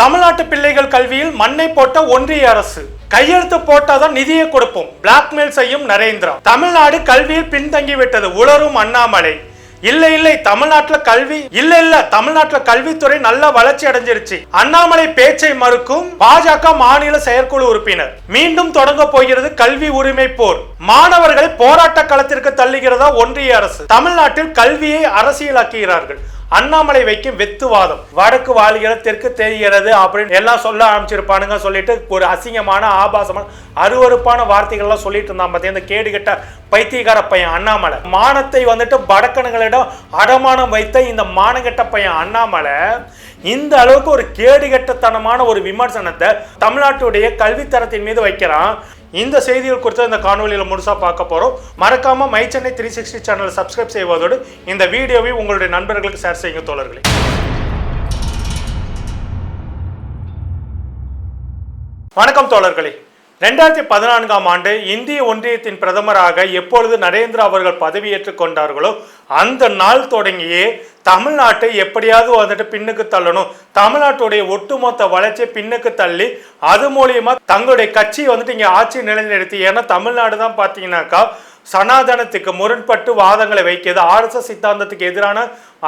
தமிழ்நாட்டு பிள்ளைகள் கல்வியில் மண்ணை போட்ட ஒன்றிய அரசு. கையெழுத்து போட்டாதான் நிதியை கொடுப்போம். பிளாக்மெயில் செய்யும் நரேந்திரா. தமிழ்நாடு கல்வியில் பின்தங்கி விட்டது உளரும் அண்ணாமலை. இல்ல இல்லை தமிழ்நாட்டுல கல்வி இல்ல இல்ல தமிழ்நாட்டுல கல்வித்துறை நல்ல வளர்ச்சி அடைஞ்சிருச்சு. அண்ணாமலை பேச்சை மறுக்கும் பாஜக மாநில செயற்குழு உறுப்பினர். மீண்டும் தொடங்க போகிறது கல்வி உரிமை போர். மாணவர்களை போராட்ட களத்திற்கு தள்ளுகிறதா ஒன்றிய அரசு. தமிழ்நாட்டில் கல்வியை அரசியலாக்குகிறார்கள். அண்ணாமலை வைக்கும் வெத்துவாதம் வடக்கு வாழ்கிற தெற்கு தெரிகிறது அப்படின்னு எல்லாம் சொல்ல ஆரம்பிச்சிருப்பானுங்க சொல்லிட்டு ஒரு அசிங்கமான ஆபாசமான அருவருப்பான வார்த்தைகள்லாம் சொல்லிட்டு இருந்தான் பார்த்தீங்க இந்த கேடு கெட்ட பைத்தியக்கார பையன் அண்ணாமலை. மானத்தை வந்துட்டு வடக்கனுகளிடம் அடமானம் வைத்த இந்த மானகெட்ட பையன் அண்ணாமலை இந்த அளவுக்கு ஒரு கேடுகட்டத்தனமான ஒரு விமர்சனத்தை தமிழ்நாட்டுடைய கல்வித்தரத்தின் மீது வைக்கிறான். இந்த செய்திகள் குறித்து இந்த காணொலியில் முழுசாக பார்க்க போகிறோம் மறக்காமல் மை சென்னை த்ரீ சிக்ஸ்டி சேனலை சப்ஸ்கிரைப் செய்வதோடு இந்த வீடியோவை உங்களுடைய நண்பர்களுக்கு ஷேர் செய்யுங்க தோழர்களே. வணக்கம் தோழர்களே. ரெண்டாயிரத்தி பதினான்காம் ஆண்டு இந்திய ஒன்றியத்தின் பிரதமராக எப்பொழுது நரேந்திரா அவர்கள் பதவியேற்றுக் கொண்டார்களோ அந்த நாள் தொடங்கியே தமிழ்நாட்டை எப்படியாவது வந்துட்டு பின்னுக்கு தள்ளணும். தமிழ்நாட்டுடைய ஒட்டுமொத்த வளர்ச்சியை பின்னுக்கு தள்ளி அது மூலியமா தங்களுடைய கட்சி வந்துட்டு இங்கே ஆட்சி நிலைநிறுத்தி. ஏன்னா தமிழ்நாடு தான் பார்த்தீங்கன்னாக்கா சனாதனத்துக்கு முரண்பட்டு வாதங்களை வைக்கிறது ஆர்எஸ்எஸ் சித்தாந்தத்துக்கு எதிரான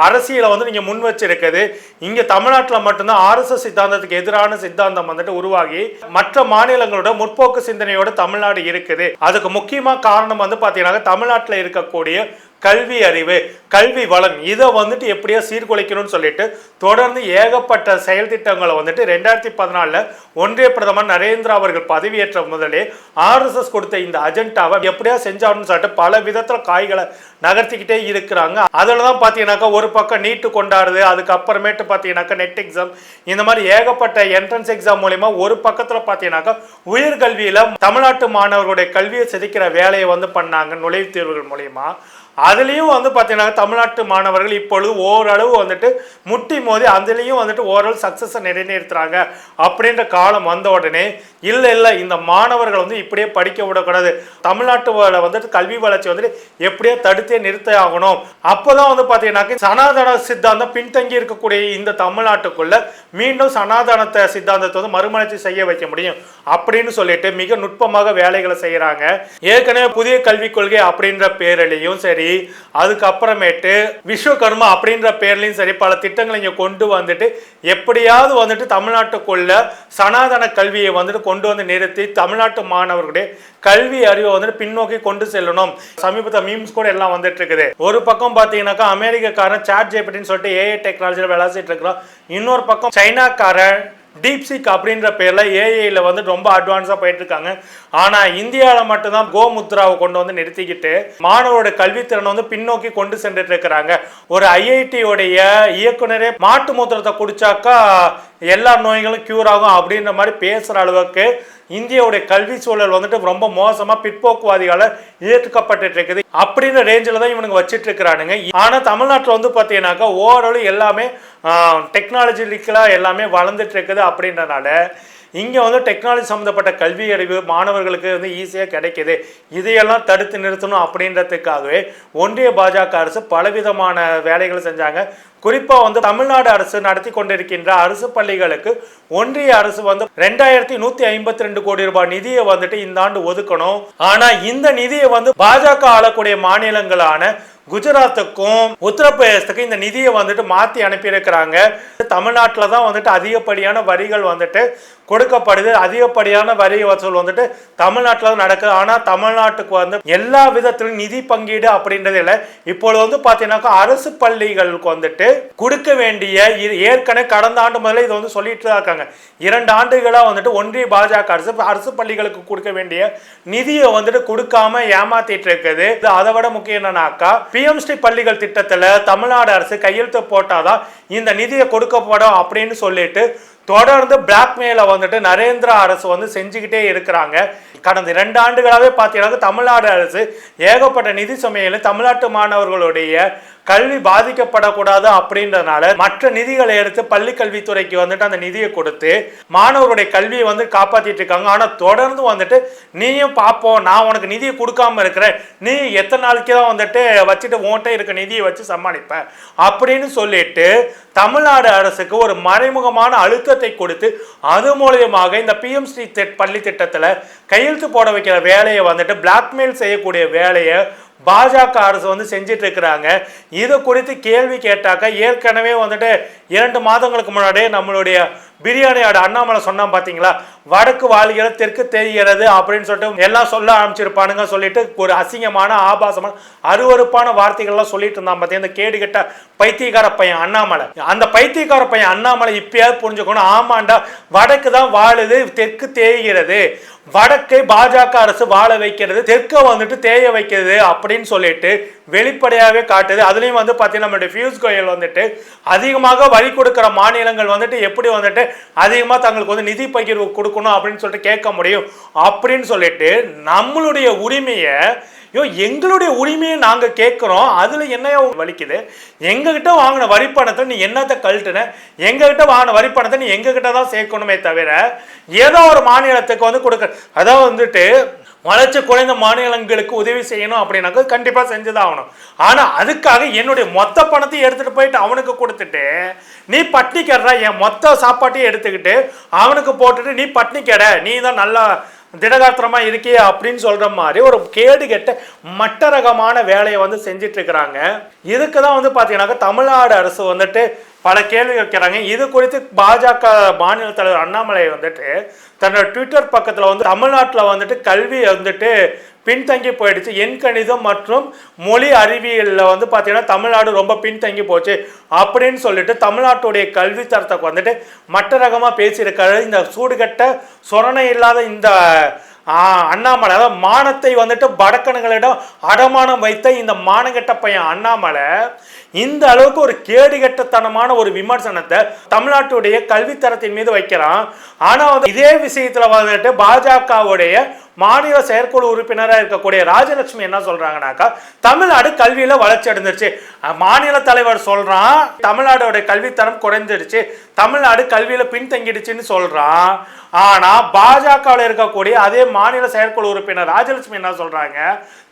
அரசியலை வந்து நீங்கள் முன் வச்சிருக்குது இங்கே தமிழ்நாட்டில் மட்டும்தான் ஆர்எஸ்எஸ் சித்தாந்தத்துக்கு எதிரான சித்தாந்தம் வந்துட்டு உருவாகி மற்ற மாநிலங்களோட முற்போக்கு சிந்தனையோட தமிழ்நாடு இருக்குது. அதுக்கு முக்கியமாக காரணம் வந்து பார்த்தீங்கன்னா தமிழ்நாட்டில் இருக்கக்கூடிய கல்வி அறிவு கல்வி வளம் இதை வந்துட்டு எப்படியோ சீர்குலைக்கணும்னு சொல்லிட்டு தொடர்ந்து ஏகப்பட்ட செயல் திட்டங்களை வந்துட்டு ரெண்டாயிரத்தி பதினாலில் ஒன்றிய பிரதமர் நரேந்திரா அவர்கள் பதவியேற்ற முதலே ஆர்எஸ்எஸ் கொடுத்த இந்த அஜெண்டாவை எப்படியா செஞ்சாருன்னு சொல்லிட்டு பல விதத்தில் காய்களை நகர்த்திக்கிட்டே இருக்கிறாங்க. அதில் தான் பார்த்தீங்கன்னாக்கா ஒரு பக்கம் நீட்டு கொண்டாடுது அதுக்கப்புறமேட்டு பார்த்தீங்கன்னாக்கா நெட் எக்ஸாம் இந்த மாதிரி ஏகப்பட்ட என்ட்ரன்ஸ் எக்ஸாம் மூலயமா ஒரு பக்கத்தில் பார்த்தீங்கன்னாக்கா உயர்கல்வியில் தமிழ்நாட்டு மாணவர்களுடைய கல்வியை சிதைக்கிற வேலையை வந்து பண்ணாங்க நுழைவுத் தேர்வுகள் மூலிமா அதுலேயும் வந்து பார்த்தீங்கன்னா தமிழ்நாட்டு மாணவர்கள் இப்பொழுது ஓரளவு வந்துட்டு முட்டி மோதி அதுலேயும் வந்துட்டு ஓரளவு சக்ஸஸை நிறைநிறுத்துகிறாங்க அப்படின்ற காலம் வந்த உடனே இல்லை இல்லை இந்த மாணவர்கள் வந்து இப்படியே படிக்க விடக்கூடாது. தமிழ்நாட்டு வந்துட்டு கல்வி வளர்ச்சி வந்துட்டு எப்படியோ தடுத்தே நிறுத்த ஆகணும். அப்போ தான் வந்து பார்த்தீங்கன்னாக்கா சனாதன சித்தாந்தம் பின்தங்கி இருக்கக்கூடிய இந்த தமிழ்நாட்டுக்குள்ள மீண்டும் சனாதனத்தை சித்தாந்தத்தை வந்து மறுமலர்ச்சி செய்ய வைக்க முடியும் அப்படின்னு சொல்லிட்டு மிக நுட்பமாக வேலைகளை செய்கிறாங்க ஏற்கனவே புதிய கல்விக் கொள்கை அப்படின்ற பேரிலையும் சரி அதுக்கப்புறமேட்டு விஸ்வகர்மா அப்படின்ற பேர்லையும் சரி பல திட்டங்களை இங்கே கொண்டு வந்துட்டு எப்படியாவது வந்துட்டு தமிழ்நாட்டுக்குள்ள சனாதன கல்வியை வந்துட்டு கொண்டு வந்து நிறுத்தி தமிழ்நாட்டு மாணவர்களுடைய கல்வி அறிவை வந்துட்டு பின்னோக்கி கொண்டு செல்லணும். சமீபத்தில் மீம்ஸ் கூட எல்லாம் வந்துட்டு இருக்குது. ஒரு பக்கம் பார்த்தீங்கன்னாக்கா அமெரிக்கக்காரன் சாட் ஜேபிட்டின்னு சொல்லிட்டு ஏஐ டெக்னாலஜியில் விளாசிட்டு இருக்கிறான். இன்னொரு பக்கம் சைனாக்காரன் டீப்சிக் அப்படின்ற பேரில் ஏஐயில் வந்து ரொம்ப அட்வான்ஸாக போயிட்டுருக்காங்க. ஆனால் இந்தியாவில் மட்டும்தான் கோமுத்ராவை கொண்டு வந்து நிறுத்திக்கிட்டு மாணவரோட கல்வித்திறனை வந்து பின்னோக்கி கொண்டு சென்றுட்டு இருக்கிறாங்க ஒரு ஐஐடியோடைய இயக்குனரே மாட்டு மூத்திரத்தை குடிச்சாக்கா எல்லா நோய்களும் க்யூர் ஆகும் அப்படின்ற மாதிரி பேசுகிற அளவுக்கு இந்தியாவுடைய கல்வி சூழல் வந்துட்டு ரொம்ப மோசமாக பிற்போக்குவாதிகளால் ஏற்றுக்கப்பட்டு இருக்குது அப்படின்ற ரேஞ்சில் தான் இவனுங்க வச்சுட்டு இருக்கிறானுங்க ஆனால் தமிழ்நாட்டில் வந்து பார்த்தீங்கன்னாக்கா ஓரளவு எல்லாமே டெக்னாலஜிக்கலாக எல்லாமே வளர்ந்துட்டு இருக்குது அப்படின்றனால இங்கே வந்து டெக்னாலஜி சம்மந்தப்பட்ட கல்வி அறிவு மாணவர்களுக்கு வந்து ஈஸியாக கிடைக்கிது. இதையெல்லாம் தடுத்து நிறுத்தணும் அப்படின்றதுக்காகவே ஒன்றிய பாஜக அரசு பலவிதமான வேலைகளை செஞ்சாங்க. குறிப்பாக வந்து தமிழ்நாடு அரசு நடத்தி கொண்டிருக்கின்ற அரசு பள்ளிகளுக்கு ஒன்றிய அரசு வந்து ரெண்டாயிரத்தி நூத்தி ஐம்பத்தி ரெண்டு கோடி ரூபாய் நிதியை வந்துட்டு இந்த ஆண்டு ஒதுக்கணும். ஆனா இந்த நிதியை வந்து பாஜக ஆளக்கூடிய மாநிலங்களான குஜராத்துக்கும் உத்தரப்பிரதேசத்துக்கும் இந்த நிதியை வந்துட்டு மாற்றி அனுப்பியிருக்கிறாங்க. தமிழ்நாட்டில் தான் வந்துட்டு அதிகப்படியான வரிகள் வந்துட்டு கொடுக்கப்படுது. அதிகப்படியான வரி வசூல் வந்துட்டு தமிழ்நாட்டில் தான் நடக்குது. ஆனால் தமிழ்நாட்டுக்கு வந்து எல்லா விதத்திலும் நிதி பங்கீடு அப்படின்றது இல்லை. இப்பொழுது வந்து பார்த்தீங்கன்னாக்கா அரசு பள்ளிகளுக்கு வந்துட்டு கொடுக்க வேண்டிய இது ஏற்கனவே கடந்த ஆண்டு முதல்ல இதை வந்து சொல்லிட்டு தான் இருக்காங்க. இரண்டு ஆண்டுகளாக வந்துட்டு ஒன்றிய பாஜக அரசு அரசு பள்ளிகளுக்கு கொடுக்க வேண்டிய நிதியை வந்துட்டு கொடுக்காம ஏமாத்திட்டு இருக்குது. இது அதை விட முக்கியம் என்னன்னாக்கா பிஎம்ஸ்டி பள்ளிகள் திட்டத்தில் தமிழ்நாடு அரசு கையெழுத்து போட்டாதான் இந்த நிதியை கொடுக்கப்படும் அப்படின்னு சொல்லிட்டு தொடர்ந்து பிளாக்மெயிலை வந்துட்டு நரேந்திரா அரசு வந்து செஞ்சுக்கிட்டே இருக்கிறாங்க. கடந்த இரண்டு ஆண்டுகளாகவே பார்த்தீங்கன்னா தமிழ்நாடு அரசு ஏகப்பட்ட நிதி சுமையில தமிழ்நாட்டு மாணவர்களுடைய கல்வி பாதிக்கப்படக்கூடாது அப்படின்றதுனால மற்ற நிதிகளை எடுத்து பள்ளி கல்வித்துறைக்கு வந்துட்டு அந்த நிதியை கொடுத்து மாணவருடைய கல்வியை வந்து காப்பாற்றிட்டு இருக்காங்க. ஆனால் தொடர்ந்து வந்துட்டு நீயும் பார்ப்போம் நான் உனக்கு நிதியை கொடுக்காம இருக்கிறேன். நீ எத்தனை நாளைக்கு தான் வந்துட்டு வச்சுட்டு உன்கிட்ட இருக்க நிதியை வச்சு சமாளிப்ப அப்படின்னு சொல்லிட்டு தமிழ்நாடு அரசுக்கு ஒரு மறைமுகமான அழுத்தத்தை கொடுத்து அது மூலியமாக இந்த பிஎம் ஸ்ரீ பள்ளி திட்டத்தில் கையெழுத்து போட வைக்கிற வேலையை வந்துட்டு பிளாக்மெயில் செய்யக்கூடிய வேலையை பாஜக அரசு வந்து செஞ்சிட்டு இருக்கிறாங்க இது குறித்து கேள்வி கேட்டாக்க ஏற்கனவே வந்துட்டு இரண்டு மாதங்களுக்கு முன்னாடியே நம்மளுடைய பிரியாணி ஆடு அண்ணாமலை சொன்னான் பார்த்தீங்களா வடக்கு வாழ்கிறது தெற்கு தெரிகிறது அப்படின்னு சொல்லிட்டு எல்லாம் சொல்ல ஆரம்பிச்சிருப்பானுங்க சொல்லிட்டு ஒரு அசிங்கமான ஆபாசமான அருவருப்பான வார்த்தைகள்லாம் சொல்லிட்டு இருந்தான் பார்த்தீங்கன்னா இந்த கேடுகெட்ட பைத்தியக்கார பையன் அண்ணாமலை. அந்த பைத்தியக்கார பையன் அண்ணாமலை இப்பயாவது புரிஞ்சுக்கணும். ஆமாண்டா வடக்கு தான் வாழுது தெற்கு தேய்கிறது வடக்கை பாஜக அரசு வாழ வைக்கிறது தெற்க வந்துட்டு தேய வைக்கிறது அப்படின்னு சொல்லிட்டு வெளிப்படையாகவே காட்டுது. அதுலேயும் வந்து பார்த்தீங்கன்னா நம்மளுடைய பியூஷ் கோயல் வந்துட்டு அதிகமாக வழி கொடுக்குற மாநிலங்கள் வந்துட்டு எப்படி வந்துட்டு அதிகமாக தங்களுக்கு வந்து நிதி பகிர்வு கொடுக்கணும் அப்படின்னு சொல்லிட்டு கேட்க முடியும். அப்படின்னு சொல்லிட்டு நம்மளுடைய உரிமையை ஐயோ எங்களுடைய உரிமையை நாங்கள் கேட்குறோம். அதில் என்னையா வலிக்குது? எங்ககிட்ட வாங்கின வரிப்பணத்தை நீ என்னத்தை கழட்டுன? எங்ககிட்ட வாங்கின வரிப்பணத்தை நீ எங்ககிட்ட தான் சேர்க்கணுமே தவிர ஏதோ ஒரு மாநிலத்துக்கு வந்து கொடுக்க அதாவது வந்துட்டு வளர்ச்சி குறைந்த மாநிலங்களுக்கு உதவி செய்யணும் அப்படின்னாக்க கண்டிப்பாக செஞ்சுதான் ஆகணும் ஆனால் அதுக்காக என்னுடைய மொத்த பணத்தையும் எடுத்துகிட்டு போயிட்டு அவனுக்கு கொடுத்துட்டு நீ பட்னி கெடுற என் மொத்த சாப்பாட்டையும் எடுத்துக்கிட்டு அவனுக்கு போட்டுட்டு நீ பட்னி கெட நீ தான் நல்லா திடகாத்திரமாக இருக்கே அப்படின்னு சொல்கிற மாதிரி ஒரு கேடு கெட்ட மட்ட ரகமான வேலையை வந்து செஞ்சிட்ருக்கிறாங்க. இதுக்கு தான் வந்து பார்த்தீங்கன்னாக்கா தமிழ்நாடு அரசு வந்துட்டு பல கேள்வி வைக்கிறாங்க. இது குறித்து பாஜக மாநில தலைவர் அண்ணாமலை வந்துட்டு தன்னோட ட்விட்டர் பக்கத்தில் வந்து தமிழ்நாட்டில் வந்துட்டு கல்வி வந்துட்டு பின்தங்கி போயிடுச்சு. எண் கணிதம் மற்றும் மொழி அறிவியலில் வந்து பார்த்தீங்கன்னா தமிழ்நாடு ரொம்ப பின்தங்கி போச்சு அப்படின்னு சொல்லிட்டு தமிழ்நாட்டுடைய கல்வி தரத்தை வந்துட்டு மற்ற ரகமாக பேசியிருக்காரு. இந்த சூடுகட்ட சொரணை இல்லாத இந்த அண்ணாமலை அதாவது மானத்தை வந்துட்டு படக்கணுங்களிடம் அடமானம் வைத்த இந்த மானகெட்ட பையன் அண்ணாமலை இந்த அளவுக்கு ஒரு கேடுகெட்டத்தனமான ஒரு விமர்சனத்தை தமிழ்நாட்டுடைய கல்வித்தரத்தின் மீது வைக்கிறான் ஆனா வந்து இதே விஷயத்துல வந்துட்டு பாஜகவுடைய மாநில செயற்குழு உறுப்பினராக இருக்கக்கூடிய ராஜலட்சுமி என்ன சொல்றாங்கனாக்கா தமிழ்நாடு கல்வியில வளர்ச்சி அடைஞ்சிருச்சு. மாநில தலைவர் சொல்றான் தமிழ்நாடோட கல்வித்தரம் குறைஞ்சிருச்சு தமிழ்நாடு கல்வியில பின்தங்கிடுச்சுன்னு சொல்றான். ஆனா பாஜகவில் இருக்கக்கூடிய அதே மாநில செயற்குழு உறுப்பினர் ராஜலட்சுமி என்ன சொல்றாங்க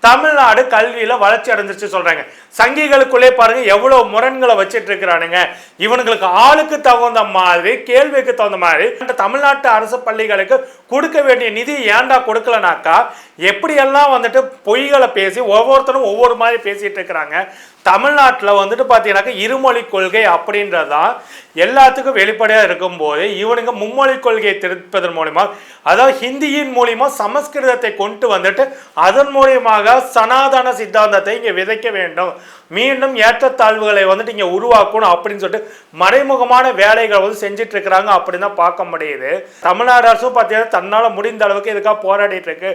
தமிழ்நாடு கல்வியில வளர்ச்சி அடைஞ்சிருச்சு சொல்றாங்க. சங்கிகளுக்குள்ளே பாருங்க எவ்வளவு முரண்களை வச்சிட்டு இருக்கிறானுங்க இவனுங்களுக்கு ஆளுக்கு தகுந்த மாதிரி கேள்விக்கு தகுந்த மாதிரி தமிழ்நாட்டு அரசு பள்ளிகளுக்கு கொடுக்க வேண்டிய நிதி ஏன்டா கொடுக்கலனாக்கா எப்படியெல்லாம் வந்துட்டு பொய்களை பேசி ஒவ்வொருத்தரும் ஒவ்வொரு மாதிரி பேசிட்டு இருக்கிறாங்க? தமிழ்நாட்டில் வந்துட்டு பார்த்தீங்கன்னாக்கா இருமொழி கொள்கை அப்படின்றதான் எல்லாத்துக்கும் வெளிப்படையாக இருக்கும்போது இவனுங்க மும்மொழி கொள்கையை திருப்பதன் மூலிமா அதாவது ஹிந்தியின் மூலிமா சமஸ்கிருதத்தை கொண்டு வந்துட்டு அதன் மூலியமாக சனாதன சித்தாந்தத்தை இங்கே விதைக்க வேண்டும். மீண்டும் ஏற்றத்தாழ்வுகளை வந்துட்டு இங்கே உருவாக்கணும் அப்படின்னு சொல்லிட்டு மறைமுகமான வேலைகள் வந்து செஞ்சுட்டு இருக்கிறாங்க அப்படின்னு தான் பார்க்க முடியுது. தமிழ்நாடு அரசும் பார்த்தீங்கன்னா தன்னால் முடிந்த அளவுக்கு இதுக்காக போராடிட்டு இருக்கு.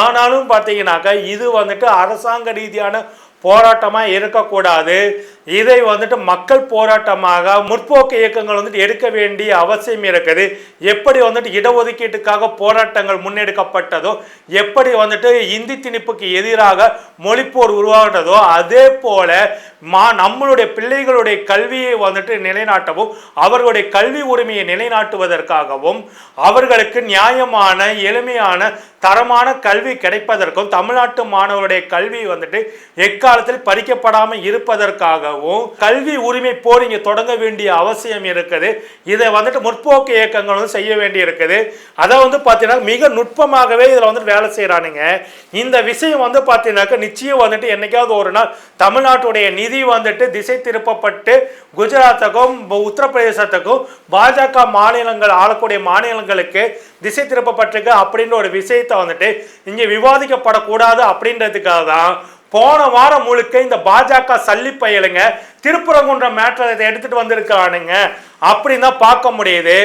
ஆனாலும் பார்த்தீங்கன்னாக்கா இது வந்துட்டு அரசாங்க ரீதியான போராட்டமாக இருக்கக்கூடாது. இதை வந்துட்டு மக்கள் போராட்டமாக முற்போக்கு இயக்கங்கள் வந்துட்டு எடுக்க வேண்டிய அவசியம் இருக்குது. எப்படி வந்துட்டு இடஒதுக்கீட்டுக்காக போராட்டங்கள் முன்னெடுக்கப்பட்டதோ எப்படி வந்துட்டு இந்தி திணிப்புக்கு எதிராக மொழிப்போர் உருவாகினதோ அதே போல மா நம்மளுடைய பிள்ளைகளுடைய கல்வியை வந்துட்டு நிலைநாட்டவும் அவர்களுடைய கல்வி உரிமையை நிலைநாட்டுவதற்காகவும் அவர்களுக்கு நியாயமான எளிமையான தரமான கல்வி கிடைப்பதற்கும் தமிழ்நாட்டு மாணவருடைய கல்வி வந்துட்டு எதிர்காலத்தில் படிக்கப்படாமல் இருப்பதற்காகவும் கல்வி உரிமை போர் இங்கே தொடங்க வேண்டிய அவசியம் இருக்குது. இதை வந்துட்டு முற்போக்கு இயக்கங்கள் வந்து செய்ய வேண்டி இருக்குது அதை வந்து பார்த்தீங்கன்னா மிக நுட்பமாகவே இதில் வந்துட்டு வேலை செய்கிறானுங்க. இந்த விஷயம் வந்து பார்த்தீங்கன்னாக்கா நிச்சயம் வந்துட்டு என்னைக்காவது ஒரு நாள் தமிழ்நாட்டுடைய நிதி வந்துட்டு திசை திருப்பப்பட்டு குஜராத்துக்கும் உத்தரப்பிரதேசத்துக்கும் பாஜக மாநிலங்கள் ஆளக்கூடிய மாநிலங்களுக்கு திசை திருப்பப்பட்டிருக்கு அப்படின்ற ஒரு விஷயத்தை வந்துட்டு இங்கே விவாதிக்கப்படக்கூடாது அப்படின்றதுக்காக தான் போன வாரம் முழுக்க இந்த பாஜக சல்லி பயலுங்க திருப்பரங்குன்ற மேட்டரை எடுத்துட்டு வந்திருக்கானுங்க. அப்படின்னு தான் பார்க்க முடியுது.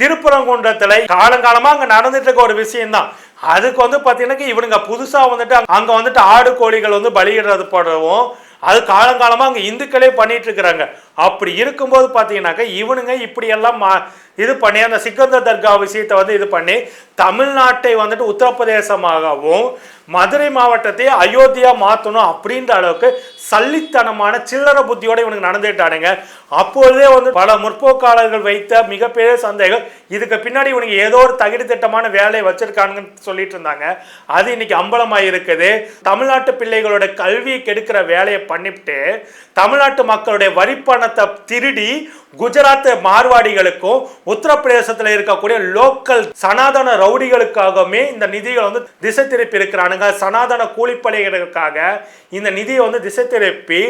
திருப்புறங்குன்றத்தில் காலங்காலமாக அங்கே நடந்துட்டு இருக்க ஒரு விஷயம்தான். அதுக்கு வந்து பார்த்தீங்கன்னா இவனுங்க புதுசாக வந்துட்டு அங்கே வந்துட்டு ஆடு கோழிகள் வந்து பலியிடுறது போடவும் அது காலங்காலமாக அங்கே இந்துக்களே பண்ணிட்டு இருக்கிறாங்க. அப்படி இருக்கும்போது பார்த்தீங்கன்னாக்கா இவனுங்க இப்படியெல்லாம் மா- இது பண்ணி அந்த சிக்கந்தர் தர்கா விஷயத்தை வந்து இது பண்ணி தமிழ்நாட்டை வந்துட்டு உத்தரப்பிரதேசமாகவும் மதுரை மாவட்டத்தை அயோத்தியா மாற்றணும் அப்படின்ற அளவுக்கு சல்லித்தனமான சில்லற புத்தியோட இவனுக்கு நடந்துட்டானுங்க அப்பொழுதே வந்து பல முற்போக்காளர்கள் வைத்த மிகப்பெரிய சந்தேகம் இதுக்கு பின்னாடி இவனுக்கு ஏதோ ஒரு தகுதி திட்டமான வேலையை வச்சிருக்கானுங்கன்னு சொல்லிட்டு இருந்தாங்க. அது இன்னைக்கு அம்பலமாக இருக்குது. தமிழ்நாட்டு பிள்ளைகளோட கல்வியை கெடுக்கிற வேலையை பண்ணிவிட்டு தமிழ்நாட்டு மக்களுடைய வரிப்பணத்தை திருடி குஜராத் மார்வாடிகளுக்கும் உத்தரப்பிரதேசத்தில் இருக்கக்கூடிய லோக்கல் சனாதன ரவுடிகளுக்காகவுமே இந்த நிதிகளை வந்து திசை திருப்பி இருக்கிறானுங்க. சனாதன கூலிப்படைகளுக்காக இந்த நிதியை வந்து திசை திருப்பி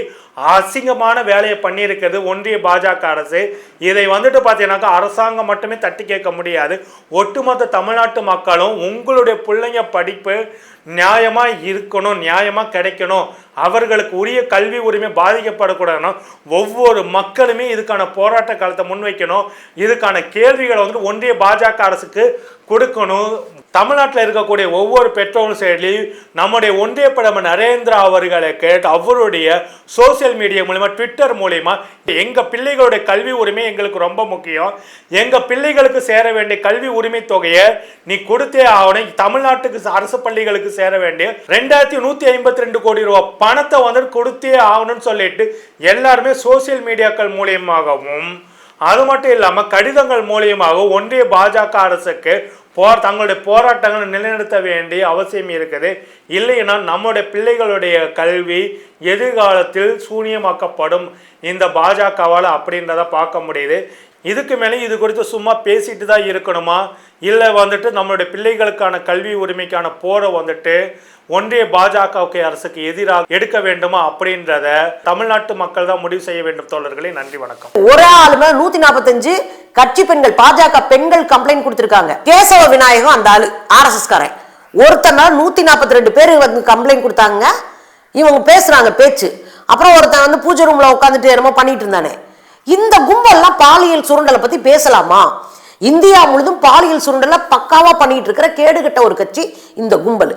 அசிங்கமான வேலையை பண்ணியிருக்கிறது ஒன்றிய பாஜக அரசு. இதை வந்துட்டு பார்த்தீங்கன்னாக்கா அரசாங்கம் மட்டுமே தட்டி கேட்க முடியாது. ஒட்டுமொத்த தமிழ்நாட்டு மக்களும் உங்களுடைய பிள்ளைங்க படிப்பு நியாயமாக இருக்கணும் நியாயமாக கிடைக்கணும். அவர்களுக்கு உரிய கல்வி உரிமை பாதிக்கப்படக்கூடாதுன்னா ஒவ்வொரு மக்களுமே இதுக்கான போராட்ட காலத்தை முன்வைக்கணும். இதுக்கான கேள்விகளை வந்து ஒன்றிய பாஜக அரசுக்கு கொடுக்கணும். தமிழ்நாட்டில் இருக்கக்கூடிய ஒவ்வொரு பெற்றோரும் சரி நம்முடைய ஒன்றிய பிரதமர் நரேந்திரா அவர்களை கேட்டு அவருடைய சோசியல் மீடியா மூலிமா ட்விட்டர் மூலிமா எங்கள் பிள்ளைகளுடைய கல்வி உரிமை எங்களுக்கு ரொம்ப முக்கியம். எங்கள் பிள்ளைகளுக்கு சேர வேண்டிய கல்வி உரிமை தொகையை நீ கொடுத்தே ஆகணும். தமிழ்நாட்டுக்கு அரசு பள்ளிகளுக்கு சேர வேண்டிய ரெண்டாயிரத்தி நூற்றி ஐம்பத்தி ரெண்டு கோடி ரூபா பணத்தை வந்துட்டு கொடுத்தே ஆகணும்னு சொல்லிட்டு எல்லாருமே சோசியல் மீடியாக்கள் மூலியமாகவும் அது மட்டும் இல்லாமல் கடிதங்கள் மூலியமாக ஒன்றிய பாஜக அரசுக்கு போர் தங்களுடைய போராட்டங்களை நிலைநிறுத்த வேண்டிய அவசியம் இருக்குது. இல்லைன்னா நம்முடைய பிள்ளைகளுடைய கல்வி எதிர்காலத்தில் சூனியமாக்கப்படும். இந்த பாஜகவால் அப்படின்றத பார்க்க முடியுது. இதுக்கு மேலே இது குறித்து சும்மா பேசிட்டு தான் இருக்கணுமா? இல்லை வந்துட்டு நம்மளுடைய பிள்ளைகளுக்கான கல்வி உரிமைக்கான போரை வந்துட்டு ஒன்றிய பாஜகவுக்கு அரசுக்கு எதிராக எடுக்க வேண்டுமா அப்படின்றத தமிழ்நாட்டு மக்கள் தான் முடிவு செய்ய வேண்டும் தோழர்களே. நன்றி வணக்கம். ஒரு ஆள் மேல நூத்தி நாற்பத்தஞ்சு கட்சி பெண்கள் பாஜக பெண்கள் கம்ப்ளைண்ட் கொடுத்திருக்காங்க. கேசவ விநாயகம் அந்த ஆளு ஆர்எஸ்எஸ் காரன் ஒருத்தன் மேல நூத்தி நாற்பத்தி ரெண்டு பேர் வந்து கம்ப்ளைண்ட் கொடுத்தாங்க. இவங்க பேசுறாங்க பேச்சு. அப்புறம் ஒருத்தன் வந்து பூஜை ரூம்ல உட்காந்துட்டு என்னமோ பண்ணிட்டு இருந்தானே. இந்த கும்பல்லாம் பாலியல் சுரண்டலை பத்தி பேசலாமா? இந்தியா முழுதும் பாலியல் சுரண்டலை பக்காவா பண்ணிட்டு இருக்கிற கேடுகட்ட ஒரு கட்சி இந்த கும்பல்.